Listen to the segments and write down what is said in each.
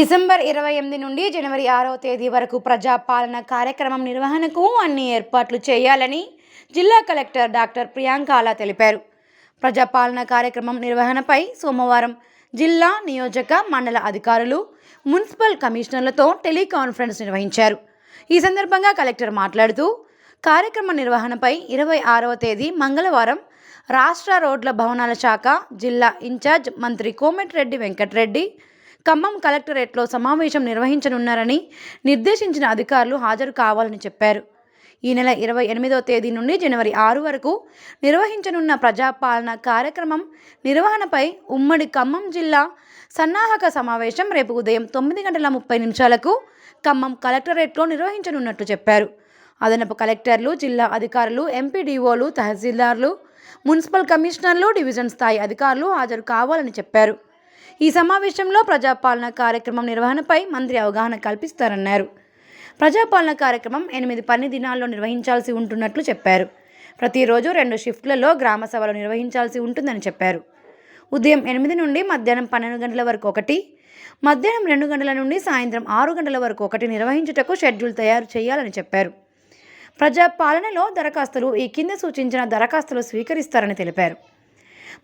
December ఇరవై ఎనిమిది నుండి జనవరి ఆరవ తేదీ వరకు ప్రజాపాలన కార్యక్రమం నిర్వహణకు అన్ని ఏర్పాట్లు చేయాలని జిల్లా కలెక్టర్ డాక్టర్ ప్రియాంకాల తెలిపారు. ప్రజాపాలన కార్యక్రమం నిర్వహణపై సోమవారం జిల్లా నియోజక మండల అధికారులు మున్సిపల్ కమిషనర్లతో టెలికాన్ఫరెన్స్ నిర్వహించారు. ఈ సందర్భంగా కలెక్టర్ మాట్లాడుతూ కార్యక్రమ నిర్వహణపై ఇరవై ఆరవ తేదీ మంగళవారం రాష్ట్ర రోడ్ల భవనాల శాఖ జిల్లా ఇన్ఛార్జ్ మంత్రి కోమటిరెడ్డి వెంకటరెడ్డి ఖమ్మం కలెక్టరేట్లో సమావేశం నిర్వహించనున్నారని నిర్దేశించిన అధికారులు హాజరు కావాలని చెప్పారు. ఈ నెల ఇరవై ఎనిమిదో తేదీ నుండి జనవరి ఆరు వరకు నిర్వహించనున్న ప్రజాపాలన కార్యక్రమం నిర్వహణపై ఉమ్మడి ఖమ్మం జిల్లా సన్నాహక సమావేశం రేపు ఉదయం తొమ్మిది గంటల ముప్పై నిమిషాలకు ఖమ్మం కలెక్టరేట్లో నిర్వహించనున్నట్లు చెప్పారు. అదనపు కలెక్టర్లు జిల్లా అధికారులు ఎంపీడీఓలు తహసీల్దార్లు మున్సిపల్ కమిషనర్లు డివిజన్ స్థాయి అధికారులు హాజరు కావాలని చెప్పారు. ఈ సమావేశంలో ప్రజాపాలన కార్యక్రమం నిర్వహణపై మంత్రి అవగాహన కల్పిస్తారన్నారు. ప్రజాపాలన కార్యక్రమం ఎనిమిది పని దినాల్లో నిర్వహించాల్సి ఉంటున్నట్లు చెప్పారు. ప్రతిరోజు రెండు షిఫ్ట్లలో గ్రామ సభలు నిర్వహించాల్సి ఉంటుందని చెప్పారు. ఉదయం ఎనిమిది నుండి మధ్యాహ్నం పన్నెండు గంటల వరకు ఒకటి మధ్యాహ్నం రెండు గంటల నుండి సాయంత్రం ఆరు గంటల వరకు ఒకటి నిర్వహించుటకు షెడ్యూల్ తయారు చేయాలని చెప్పారు. ప్రజాపాలనలో దరఖాస్తులు ఈ కింద సూచించిన దరఖాస్తులు స్వీకరిస్తారని తెలిపారు.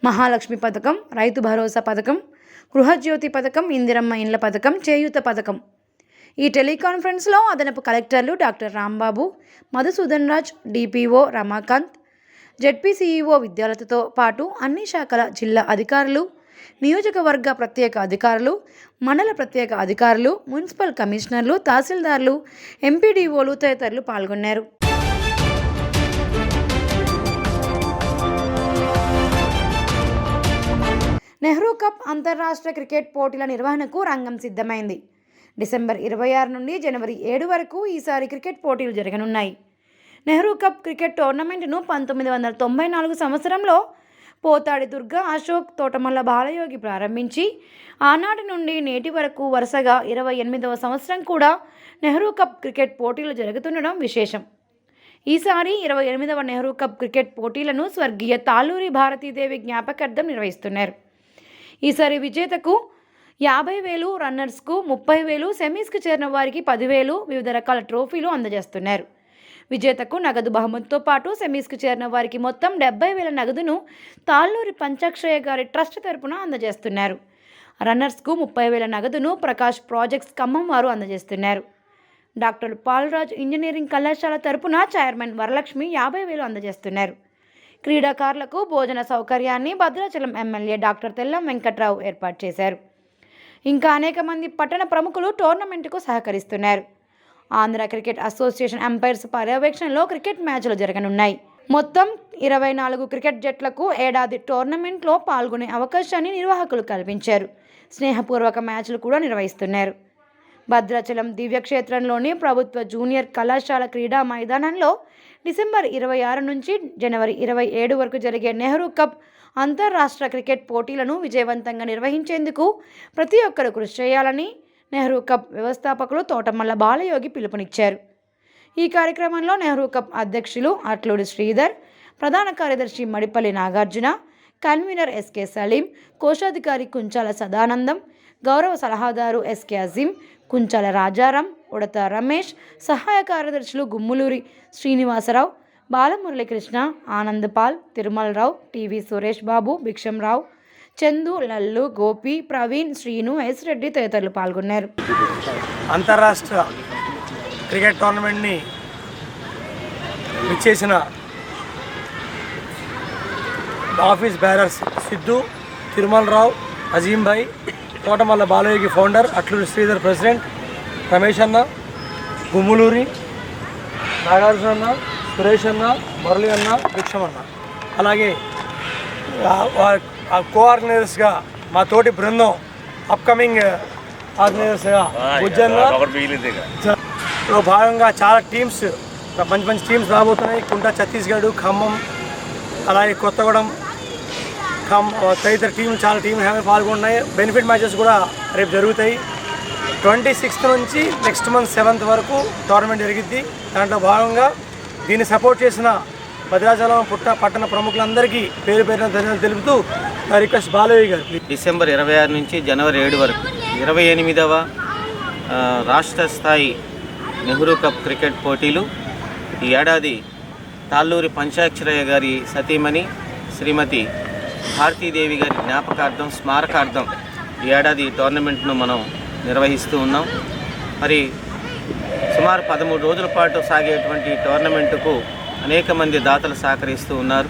మహాలక్ష్మి పథకం రైతు భరోసా పథకం గృహజ్యోతి పథకం ఇందిరమ్మ ఇండ్ల పథకం చేయూత పథకం. ఈ టెలికాన్ఫరెన్స్లో అదనపు కలెక్టర్లు doctor Rambabu Madhusudan Raj DPO Ramakant ZP CEO విద్యాలతో పాటు అన్ని శాఖల జిల్లా అధికారులు నియోజకవర్గ ప్రత్యేక అధికారులు మండల ప్రత్యేక అధికారులు మున్సిపల్ కమిషనర్లు తహసీల్దార్లు ఎంపీడీఓలు తదితరులు పాల్గొన్నారు. నెహ్రూ కప్ అంతర్రాష్ట్ర క్రికెట్ పోటీల నిర్వహణకు రంగం సిద్ధమైంది. డిసెంబర్ ఇరవై ఆరు నుండి జనవరి ఏడు వరకు ఈసారి క్రికెట్ పోటీలు జరగనున్నాయి. నెహ్రూ కప్ క్రికెట్ టోర్నమెంట్ను పంతొమ్మిది వందల తొంభై నాలుగు సంవత్సరంలో పోతాడి దుర్గా అశోక్ తోటమల్ల బాలయోగి ప్రారంభించి ఆనాటి నుండి నేటి వరకు వరుసగా ఇరవై ఎనిమిదవ సంవత్సరం కూడా నెహ్రూ కప్ క్రికెట్ పోటీలు జరుగుతుండడం విశేషం. ఈసారి ఇరవై ఎనిమిదవ నెహ్రూ కప్ క్రికెట్ పోటీలను స్వర్గీయ తాలూరి భారతీదేవి జ్ఞాపకార్థం నిర్వహిస్తున్నారు. ఈసారి విజేతకు యాభై వేలు రన్నర్స్కు ముప్పై వేలు సెమీస్కి చేరిన వారికి పదివేలు వివిధ రకాల ట్రోఫీలు అందజేస్తున్నారు. విజేతకు నగదు బహుమతితో పాటు సెమీస్కి చేరిన వారికి మొత్తం డెబ్బై వేల నగదును తాళ్ళూరి పంచాక్షయ్య గారి ట్రస్ట్ తరపున అందజేస్తున్నారు. రన్నర్స్కు ముప్పై వేల నగదును ప్రకాష్ ప్రాజెక్ట్స్ ఖమ్మం వారు అందజేస్తున్నారు. డాక్టర్ పాల్రాజ్ ఇంజనీరింగ్ కళాశాల తరపున చైర్మన్ వరలక్ష్మి యాభై వేలు అందజేస్తున్నారు. క్రీడాకారులకు భోజన సౌకర్యాన్ని భద్రాచలం ఎమ్మెల్యే డాక్టర్ తెల్లం వెంకట్రావు ఏర్పాటు చేశారు. ఇంకా అనేక మంది పట్టణ ప్రముఖులు టోర్నమెంట్కు సహకరిస్తున్నారు. ఆంధ్ర క్రికెట్ అసోసియేషన్ అంపైర్స్ పర్యవేక్షణలో క్రికెట్ మ్యాచ్లు జరగనున్నాయి. మొత్తం ఇరవై నాలుగు క్రికెట్ జట్లకు ఏడాది టోర్నమెంట్లో పాల్గొనే అవకాశాన్ని నిర్వాహకులు కల్పించారు. స్నేహపూర్వక మ్యాచ్లు కూడా నిర్వహిస్తున్నారు. భద్రాచలం దివ్యక్షేత్రంలోని ప్రభుత్వ జూనియర్ కళాశాల క్రీడా మైదానంలో డిసెంబర్ ఇరవై ఆరు నుంచి జనవరి ఇరవై ఏడు వరకు జరిగే నెహ్రూ కప్ అంతర్రాష్ట్ర క్రికెట్ పోటీలను విజయవంతంగా నిర్వహించేందుకు ప్రతి ఒక్కరూ కృషి చేయాలని నెహ్రూ కప్ వ్యవస్థాపకులు తోటమల్ల బాలయోగి పిలుపునిచ్చారు. ఈ కార్యక్రమంలో నెహ్రూ కప్ అధ్యక్షులు అట్లూరి శ్రీధర్ ప్రధాన కార్యదర్శి మడిపల్లి నాగార్జున కన్వీనర్ ఎస్కే సలీం కోశాధికారి కుంచాల సదానందం గౌరవ సలహాదారు ఎస్కే అజీం కుంచాల రాజారాం ఉడత రమేష్ సహాయ కార్యదర్శులు గుమ్ములూరి శ్రీనివాసరావు బాలమురళీకృష్ణ ఆనందపాల్ తిరుమలరావు టీవీ సురేష్ బాబు భిక్షంరావు చందు లల్లు గోపి ప్రవీణ్ శ్రీను ఎస్ రెడ్డి తదితరులు పాల్గొన్నారు. అంతర్రాష్ట్ర క్రికెట్ టోర్నమెంట్ని విచ్చేసిన office bearers Siddhu Tirumalarao Azeembhai Thotamalla Balayogi founder Atluri Sridhar president Ramesh అన్న గుమ్ములూరి నాగార్జున అన్న సురేష్ అన్న మురళి అన్న భిక్షం అన్న. అలాగే కోఆర్గనైజర్స్గా మా తోటి బృందం అప్కమింగ్ ఆర్గనైజర్స్గా ఉజ్జన్లో భాగంగా చాలా టీమ్స్ మంచి మంచి టీమ్స్ రాబోతున్నాయి. కుంట ఛత్తీస్గఢ్ ఖమ్మం అలాగే కొత్తగూడెం తదితర టీంలు చాలా టీంలు పాల్గొన్నాయి. బెనిఫిట్ మ్యాచెస్ కూడా రేపు జరుగుతాయి. ట్వంటీ సిక్స్త్ నుంచి నెక్స్ట్ మంత్ సెవెంత్ వరకు టోర్నమెంట్ జరిగిద్ది. దాంట్లో భాగంగా దీన్ని సపోర్ట్ చేసిన భద్రాచలం పుట్ట పట్టణ ప్రముఖులందరికీ పేరు పేరున ధన్యవాదాలు తెలుపుతూ నా రిక్వెస్ట్ బాలయ్య గారు డిసెంబర్ ఇరవై ఆరు నుంచి జనవరి ఏడు వరకు. ఇరవై ఎనిమిదవ రాష్ట్ర స్థాయి నెహ్రూ కప్ క్రికెట్ పోటీలు. ఈ ఏడాది తాళ్ళూరి పంచాక్షరయ్య గారి సతీమణి శ్రీమతి భారతీదేవి గారి జ్ఞాపకార్థం స్మారకార్థం ఈ ఏడాది టోర్నమెంట్ను మనం నిర్వహిస్తూ ఉన్నాం. మరి సుమారు పదమూడు రోజుల పాటు సాగేటువంటి టోర్నమెంటుకు అనేక మంది దాతలు సహకరిస్తూ ఉన్నారు.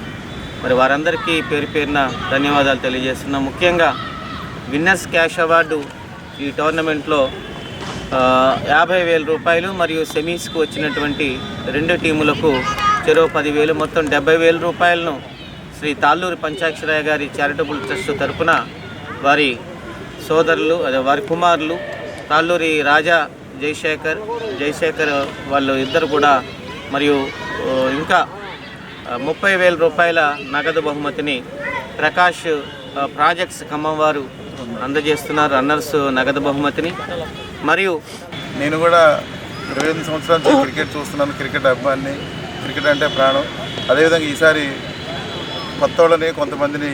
మరి వారందరికీ పేరు పేరున ధన్యవాదాలు తెలియజేస్తున్నాం. ముఖ్యంగా విన్నర్స్ క్యాష్ అవార్డు ఈ టోర్నమెంట్లో యాభై వేల రూపాయలు మరియు సెమీస్కు వచ్చినటువంటి రెండు టీములకు చెరో పదివేలు మొత్తం డెబ్బై వేల రూపాయలను శ్రీ తాళ్ళూరి పంచాక్షరయ్య గారి చారిటబుల్ ట్రస్ట్ తరపున వారి సోదరులు అదే వారి కుమారులు తాళ్ళూరి రాజా జయశేఖర్ జయశేఖర్ వాళ్ళు ఇద్దరు కూడా మరియు ఇంకా ముప్పై వేల రూపాయల నగదు బహుమతిని ప్రకాష్ ప్రాజెక్ట్స్ ఖమ్మం వారు అందజేస్తున్నారు రన్నర్స్ నగదు బహుమతిని. మరియు నేను కూడా ఇరవై ఎనిమిది సంవత్సరాల నుంచి క్రికెట్ చూస్తున్నాను క్రికెట్ అభిమాని క్రికెట్ అంటే ప్రాణం. అదేవిధంగా ఈసారి కొత్త వాళ్ళని కొంతమందిని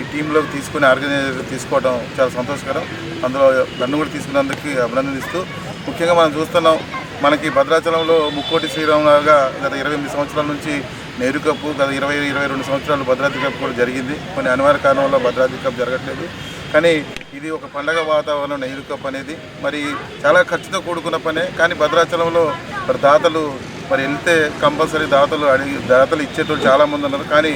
ఈ టీంలోకి తీసుకుని ఆర్గనైజర్ తీసుకోవడం చాలా సంతోషకరం. అందులో నన్ను కూడా తీసుకున్నందుకు అభినందిస్తూ ముఖ్యంగా మనం చూస్తున్నాం మనకి భద్రాచలంలో ముక్కోటి శ్రీరాములాగా గత ఇరవై ఎనిమిది సంవత్సరాల నుంచి నెహ్రూ కప్ గత ఇరవై ఇరవై రెండు సంవత్సరాలు భద్రాద్రి కప్ కూడా జరిగింది. కొన్ని అనివార్య కారణం వల్ల భద్రాద్రి కప్ జరగట్లేదు. కానీ ఇది ఒక పండగ వాతావరణం నెహ్రూ కప్ అనేది. మరి చాలా ఖర్చుతో కూడుకున్న పనే. కానీ భద్రాచలంలో మరి దాతలు మరి వెళ్తే కంపల్సరీ దాతలు అడిగి దాతలు ఇచ్చేటోళ్ళు చాలామంది ఉన్నారు. కానీ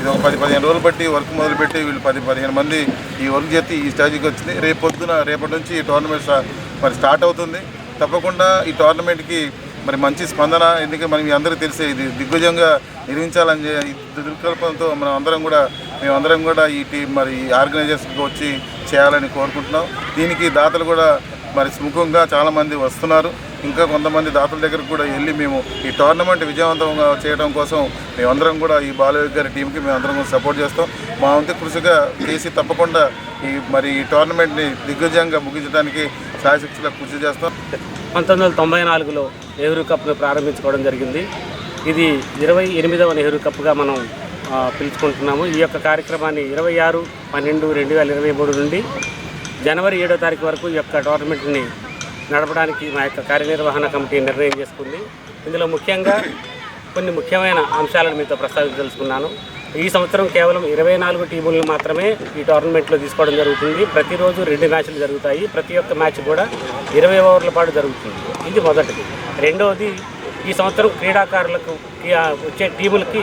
ఇది ఒక పది పదిహేను రోజులు బట్టి వర్క్ మొదలుపెట్టి వీళ్ళు పది పదిహేను మంది ఈ వర్క్ చేసి ఈ స్టేజ్కి వచ్చింది. రేపు పొద్దున రేపటి నుంచి ఈ టోర్నమెంట్ మరి స్టార్ట్ అవుతుంది. తప్పకుండా ఈ టోర్నమెంట్కి మరి మంచి స్పందన ఎందుకంటే మనం మీ అందరికీ తెలిసే ఇది దిగ్విజయంగా నిర్మించాలని చే- మనం అందరం కూడా మేమందరం కూడా ఈ టీం మరి ఈ ఆర్గనైజర్స్కి వచ్చి చేయాలని కోరుకుంటున్నాం. దీనికి దాతలు కూడా మరి సుముఖంగా చాలామంది వస్తున్నారు. ఇంకా కొంతమంది దాతల దగ్గరకు కూడా వెళ్ళి మేము ఈ టోర్నమెంట్ విజయవంతంగా చేయడం కోసం మేమందరం కూడా ఈ బాలయ్య గారి టీంకి మేమందరం కూడా సపోర్ట్ చేస్తాం. మా వంతు కృషిగా చేసి తప్పకుండా ఈ మరి ఈ టోర్నమెంట్ని దిగ్విజయంగా ముగించడానికి సాయశక్తిగా కృషి చేస్తాం. పంతొమ్మిది వందల తొంభై నాలుగులో నెహ్రూ కప్ను ప్రారంభించుకోవడం జరిగింది. ఇది ఇరవై ఎనిమిదవ నెహ్రూ కప్గా మనం పిలుచుకుంటున్నాము. ఈ యొక్క కార్యక్రమాన్ని ఇరవై ఆరు పన్నెండు రెండు వేల ఇరవై మూడు నుండి జనవరి ఏడో తారీఖు వరకు ఈ యొక్క టోర్నమెంట్ని నడపడానికి మా యొక్క కార్యనిర్వహణ కమిటీ నిర్ణయం చేసుకుంది. ఇందులో ముఖ్యంగా కొన్ని ముఖ్యమైన అంశాలను మీతో ప్రస్తావించదలుచుకున్నాను. ఈ సంవత్సరం కేవలం ఇరవై నాలుగు టీములను మాత్రమే ఈ టోర్నమెంట్లో తీసుకోవడం జరుగుతుంది. ప్రతిరోజు రెండు మ్యాచ్లు జరుగుతాయి. ప్రతి ఒక్క మ్యాచ్ కూడా ఇరవై ఓవర్ల పాటు జరుగుతుంది. ఇది మొదటిది. రెండవది ఈ సంవత్సరం క్రీడాకారులకు వచ్చే టీములకి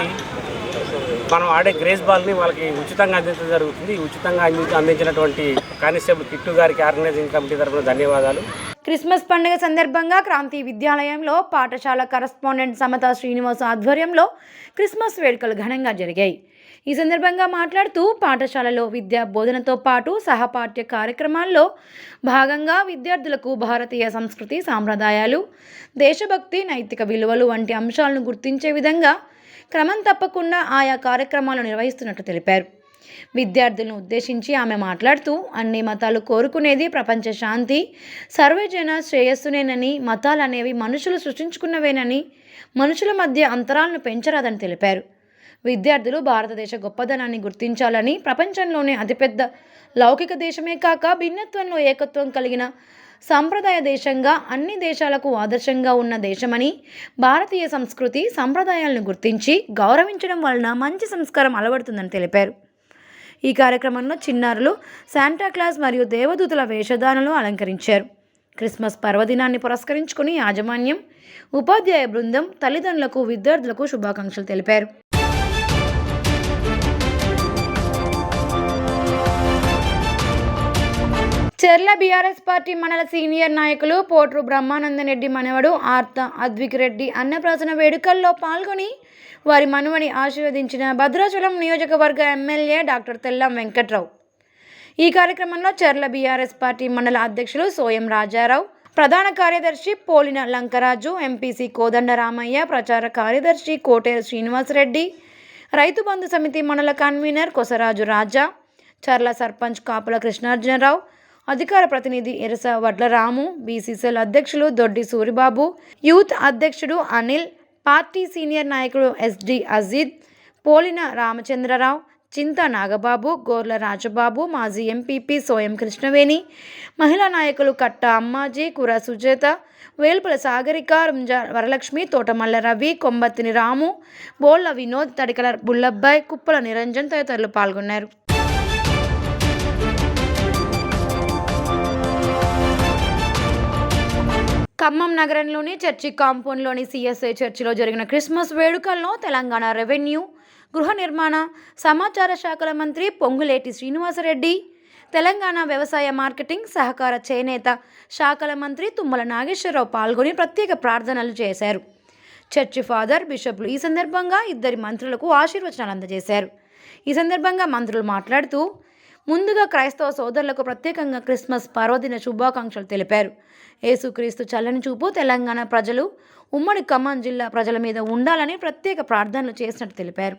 మనం ఆడే గ్రేస్ బాల్ని వాళ్ళకి ఉచితంగా అందించడం జరుగుతుంది. ఉచితంగా అందించినటువంటి కానిస్టేబుల్ కిట్టు గారికి ఆర్గనైజింగ్ కమిటీ తరఫున ధన్యవాదాలు. క్రిస్మస్ పండుగ సందర్భంగా క్రాంతి విద్యాలయంలో పాఠశాల కరస్పాండెంట్ సమత శ్రీనివాస్ ఆధ్వర్యంలో క్రిస్మస్ వేడుకలు ఘనంగా జరిగాయి. ఈ సందర్భంగా మాట్లాడుతూ పాఠశాలలో విద్యా బోధనతో పాటు సహపాఠ్య కార్యక్రమాల్లో భాగంగా విద్యార్థులకు భారతీయ సంస్కృతి సాంప్రదాయాలు దేశభక్తి నైతిక విలువలు వంటి అంశాలను గుర్తించే విధంగా క్రమం తప్పకుండా ఆయా కార్యక్రమాలు నిర్వహిస్తున్నట్టు తెలిపారు. విద్యార్థులను ఉద్దేశించి ఆమె మాట్లాడుతూ అన్ని మతాలు కోరుకునేది ప్రపంచ శాంతి. సర్వజన శ్రేయస్సునేనని మతాలు అనేవి మనుషులు సృష్టించుకున్నవేనని మనుషుల మధ్య అంతరాలను పెంచరాదని తెలిపారు. విద్యార్థులు భారతదేశ గొప్పదనాన్ని గుర్తించాలని ప్రపంచంలోనే అతిపెద్ద లౌకిక దేశమే కాక భిన్నత్వంలో ఏకత్వం కలిగిన సాంప్రదాయ దేశంగా అన్ని దేశాలకు ఆదర్శంగా ఉన్న దేశమని భారతీయ సంస్కృతి సంప్రదాయాలను గుర్తించి గౌరవించడం వలన మంచి సంస్కారం అలవడుతుందని తెలిపారు. ఈ కార్యక్రమంలో చిన్నారులు శాంటాక్లాస్ మరియు దేవదూతల వేషధారణలు అలంకరించారు. క్రిస్మస్ పర్వదినాన్ని పురస్కరించుకుని యాజమాన్యం ఉపాధ్యాయ బృందం తల్లిదండ్రులకు విద్యార్థులకు శుభాకాంక్షలు తెలిపారు. చెర్ల బీఆర్ఎస్ పార్టీ మండల సీనియర్ నాయకులు పోట్రు బ్రహ్మానందరెడ్డి మనవడు ఆర్త అద్విక్ రెడ్డి అన్నప్రాసన వేడుకల్లో పాల్గొని వారి మనవని ఆశీర్వదించిన భద్రాచలం నియోజకవర్గ ఎమ్మెల్యే డాక్టర్ తెల్లం వెంకట్రావు. ఈ కార్యక్రమంలో చర్ల బీఆర్ఎస్ పార్టీ మండల అధ్యక్షులు సోయం రాజారావు ప్రధాన కార్యదర్శి పోలిన లంకరాజు ఎంపీసీ కోదండరామయ్య ప్రచార కార్యదర్శి కోటేరు శ్రీనివాసరెడ్డి రైతు బంధు సమితి మండల కన్వీనర్ కొసరాజు రాజా చర్ల సర్పంచ్ కాపుల కృష్ణార్జునరావు అధికార ప్రతినిధి ఎరస వడ్లరాము బీసీసీఎల్ అధ్యక్షులు దొడ్డి సూరిబాబు యూత్ అధ్యక్షుడు అనిల్ పార్టీ సీనియర్ నాయకుడు ఎస్డి అజీద్ పోలిన రామచంద్రరావు చింత నాగబాబు గోర్ల రాజబాబు మాజీ ఎంపీపీ సోయం కృష్ణవేణి మహిళా నాయకులు కట్ట అమ్మాజీ కుర సుజేత వేల్పుల సాగరిక రుంజా వరలక్ష్మి తోటమల్ల రవి కొంబత్తిని రాము బోళ్ళ వినోద్ తడికల బుల్లబ్బాయ్ కుప్పల నిరంజన్ తదితరులు పాల్గొన్నారు. ఖమ్మం నగరంలోని చర్చి కాంపౌండ్లోని సిఎస్ఐ చర్చిలో జరిగిన క్రిస్మస్ వేడుకల్లో తెలంగాణ రెవెన్యూ గృహ నిర్మాణ సమాచార శాఖల మంత్రి పొంగులేటి శ్రీనివాసరెడ్డి తెలంగాణ వ్యవసాయ మార్కెటింగ్ సహకార చేనేత శాఖల మంత్రి తుమ్మల నాగేశ్వరరావు పాల్గొని ప్రత్యేక ప్రార్థనలు చేశారు. చర్చి ఫాదర్ బిషప్లు ఈ సందర్భంగా ఇద్దరి మంత్రులకు ఆశీర్వచనాలు అందజేశారు. ఈ సందర్భంగా మంత్రులు మాట్లాడుతూ ముందుగా క్రైస్తవ సోదరులకు ప్రత్యేకంగా క్రిస్మస్ పర్వదిన శుభాకాంక్షలు తెలిపారు. యేసుక్రీస్తు చల్లని చూపు తెలంగాణ ప్రజలు ఉమ్మడి ఖమ్మం జిల్లా ప్రజల మీద ఉండాలని ప్రత్యేక ప్రార్థనలు చేసినట్టు తెలిపారు.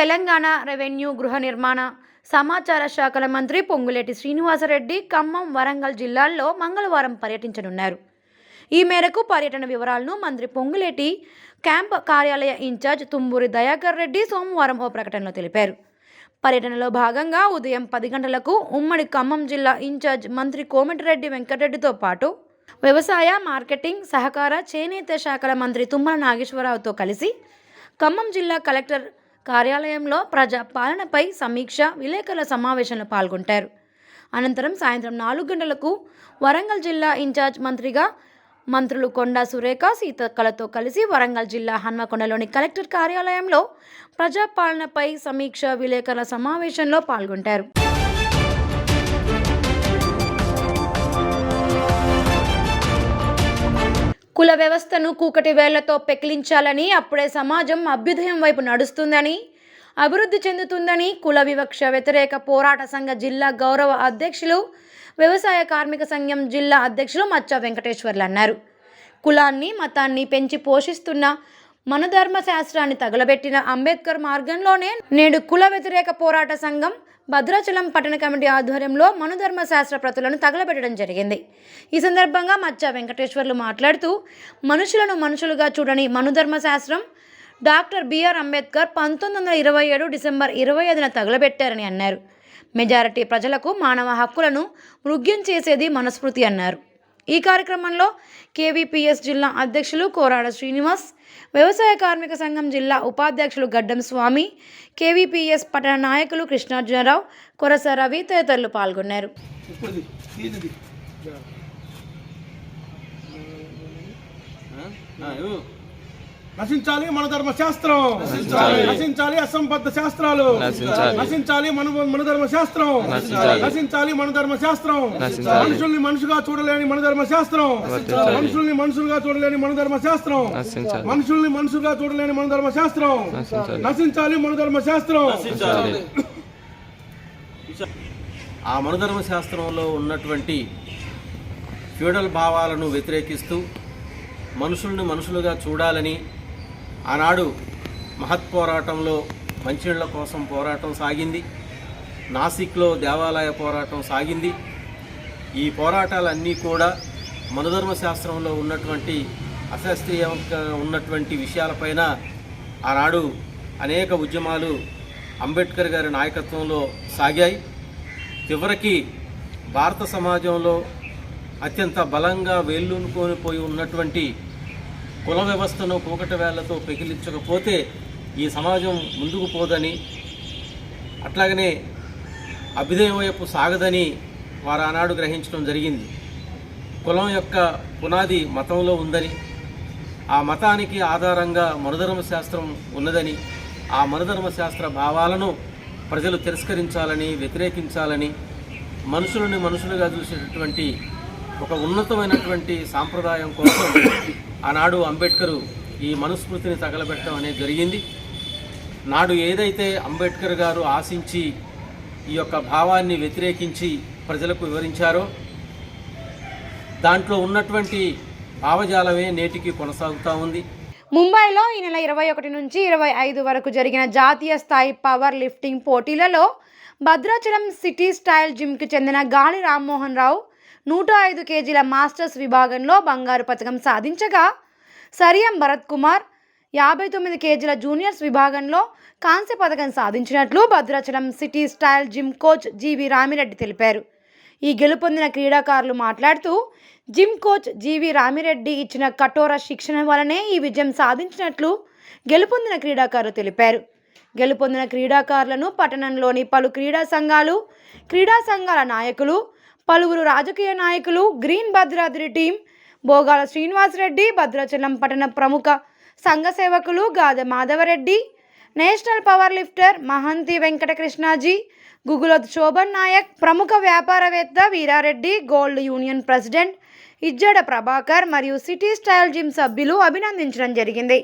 తెలంగాణ రెవెన్యూ గృహ నిర్మాణ సమాచార శాఖల మంత్రి పొంగులేటి శ్రీనివాసరెడ్డి ఖమ్మం వరంగల్ జిల్లాల్లో మంగళవారం పర్యటించనున్నారు. ఈ మేరకు పర్యటన వివరాలను మంత్రి పొంగులేటి క్యాంప్ కార్యాలయ ఇన్ఛార్జ్ తుమ్మూరి దయాకర్ రెడ్డి సోమవారం ఓ ప్రకటనలో తెలిపారు. పర్యటనలో భాగంగా ఉదయం పది గంటలకు ఉమ్మడి ఖమ్మం జిల్లా ఇన్ఛార్జ్ మంత్రి కోమటిరెడ్డి వెంకటరెడ్డితో పాటు వ్యవసాయ మార్కెటింగ్ సహకార చేనేత శాఖల మంత్రి తుమ్మల నాగేశ్వరరావుతో కలిసి ఖమ్మం జిల్లా కలెక్టర్ కార్యాలయంలో ప్రజా పాలనపై సమీక్ష విలేకరుల సమావేశంలో పాల్గొంటారు. అనంతరం సాయంత్రం నాలుగు గంటలకు వరంగల్ జిల్లా ఇన్ఛార్జ్ మంత్రిగా మంత్రులు కొండా సురేఖ సీతక్కలతో కలిసి వరంగల్ జిల్లా హన్మకొండలోని కలెక్టర్ కార్యాలయంలో ప్రజాపాలనపై సమీక్ష విలేకరుల సమావేశంలో పాల్గొంటారు. కుల వ్యవస్థను కూకటి వేళ్ళతో పెకిలించాలని అప్పుడే సమాజం అభ్యుదయం వైపు నడుస్తుందని అభివృద్ధి చెందుతుందని కుల వివక్ష వ్యతిరేక పోరాట సంఘ జిల్లా గౌరవ అధ్యక్షులు వ్యవసాయ కార్మిక సంఘం జిల్లా అధ్యక్షులు మచ్చ వెంకటేశ్వర్లు అన్నారు. కులాన్ని మతాన్ని పెంచి పోషిస్తున్న మనధర్మ శాస్త్రాన్ని తగలబెట్టిన అంబేద్కర్ మార్గంలోనే నేడు కుల వ్యతిరేక పోరాట సంఘం భద్రాచలం పట్టణ కమిటీ ఆధ్వర్యంలో మనుధర్మ శాస్త్ర ప్రతులను తగలబెట్టడం జరిగింది. ఈ సందర్భంగా మచ్చ వెంకటేశ్వర్లు మాట్లాడుతూ మనుషులను మనుషులుగా చూడని మనుధర్మ శాస్త్రం డాక్టర్ బిఆర్ అంబేద్కర్ పంతొమ్మిది వందల ఇరవై ఏడు డిసెంబర్ ఇరవై ఐదున తగలబెట్టారని అన్నారు. మెజారిటీ ప్రజలకు మానవ హక్కులను మృగ్యం చేసేది మనస్మృతి అన్నారు ఈ కార్యక్రమంలో కేవీపీఎస్ జిల్లా అధ్యక్షులు కోరాడ శ్రీనివాస్ వ్యవసాయ కార్మిక సంఘం జిల్లా ఉపాధ్యక్షులు గడ్డం స్వామి కేవీపీఎస్ పట్టణ నాయకులు కృష్ణార్జునరావు కొరస రవి తదితరులు పాల్గొన్నారు నశించాలి మన ధర్మ శాస్త్రం నశించాలి అసంబద్ధ శాస్త్రాలు. నశించాలి. మన మన ధర్మ శాస్త్రం నశించాలి మన ధర్మ శాస్త్రం మనుషుల్ని మనుషుగా చూడలేని మన ధర్మ శాస్త్రం మనుషుల్ని మనుషులుగా చూడలేని మన ధర్మ శాస్త్రం మనుషుల్ని మనుషులుగా చూడలేని మన ధర్మ శాస్త్రం నశించాలి మన ధర్మ శాస్త్రం ఆ మనుధర్మ శాస్త్రంలో ఉన్నటువంటి ఫ్యూడల్ భావాలను వ్యతిరేకిస్తూ మనుషుల్ని మనుషులుగా చూడాలని ఆనాడు మహత్ పోరాటంలో మంచినీళ్ళ కోసం పోరాటం సాగింది. నాసిక్లో దేవాలయ పోరాటం సాగింది. ఈ పోరాటాలన్నీ కూడా మనుధర్మ శాస్త్రంలో ఉన్నటువంటి అశాస్త్రీయంగా ఉన్నటువంటి విషయాలపైన ఆనాడు అనేక ఉద్యమాలు అంబేద్కర్ గారి నాయకత్వంలో సాగాయి. చివరికి భారత సమాజంలో అత్యంత బలంగా వేళ్ళూనుకొని పోయి ఉన్నటువంటి కుల వ్యవస్థను కూకట వేళ్ళతో పెకిలించకపోతే ఈ సమాజం ముందుకు పోదని అట్లాగనే అభ్యుదయం వైపు సాగదని వారు ఆనాడు గ్రహించడం జరిగింది. కులం యొక్క పునాది మతంలో ఉందని ఆ మతానికి ఆధారంగా మనుధర్మ శాస్త్రం ఉన్నదని ఆ మనుధర్మ శాస్త్ర భావాలను ప్రజలు తిరస్కరించాలని వ్యతిరేకించాలని మనుషులని మనుషులుగా చూసేటటువంటి ఒక ఉన్నతమైనటువంటి సాంప్రదాయం కోసం ఆనాడు అంబేద్కర్ ఈ మనుస్మృతిని తగలబెట్టడం అనేది జరిగింది. నాడు ఏదైతే అంబేద్కర్ గారు ఆశించి ఈ యొక్క భావాన్ని వ్యతిరేకించి ప్రజలకు వివరించారో దాంట్లో ఉన్నటువంటి భావజాలమే నేటికి కొనసాగుతూ ఉంది. ముంబైలో ఈ నెల ఇరవై ఒకటి నుంచి ఇరవై ఐదు వరకు జరిగిన జాతీయ స్థాయి పవర్ లిఫ్టింగ్ పోటీలలో భద్రాచలం సిటీ స్టైల్ జిమ్కి చెందిన గాలి రామ్మోహన్ రావు నూట ఐదు కేజీల మాస్టర్స్ విభాగంలో బంగారు పథకం సాధించగా సరియం భరత్ కుమార్ యాభై తొమ్మిది కేజీల జూనియర్స్ విభాగంలో కాంస్య పథకం సాధించినట్లు Bhadrachalam city style gym coach GV Ramireddy తెలిపారు. ఈ గెలుపొందిన క్రీడాకారులు మాట్లాడుతూ జిమ్ కోచ్ జీవి రామిరెడ్డి ఇచ్చిన కఠోర శిక్షణ వలనే ఈ విజయం సాధించినట్లు గెలుపొందిన క్రీడాకారులు తెలిపారు. గెలుపొందిన క్రీడాకారులను పట్టణంలోని పలు క్రీడా సంఘాలు క్రీడా సంఘాల నాయకులు పలువురు రాజకీయ నాయకులు గ్రీన్ భద్రాద్రి టీం బోగాల శ్రీనివాసరెడ్డి భద్రాచలం పట్టణ ప్రముఖ సంఘ సేవకులు Gada Madhavareddy national power lifter Mahanti Venkatakrishnaji Gugulath Shobhan Nayak ప్రముఖ వ్యాపారవేత్త Veerareddy gold union president Izzada Prabhakar మరియు సిటీ స్టైల్ జిమ్ సభ్యులు అభినందించడం జరిగింది.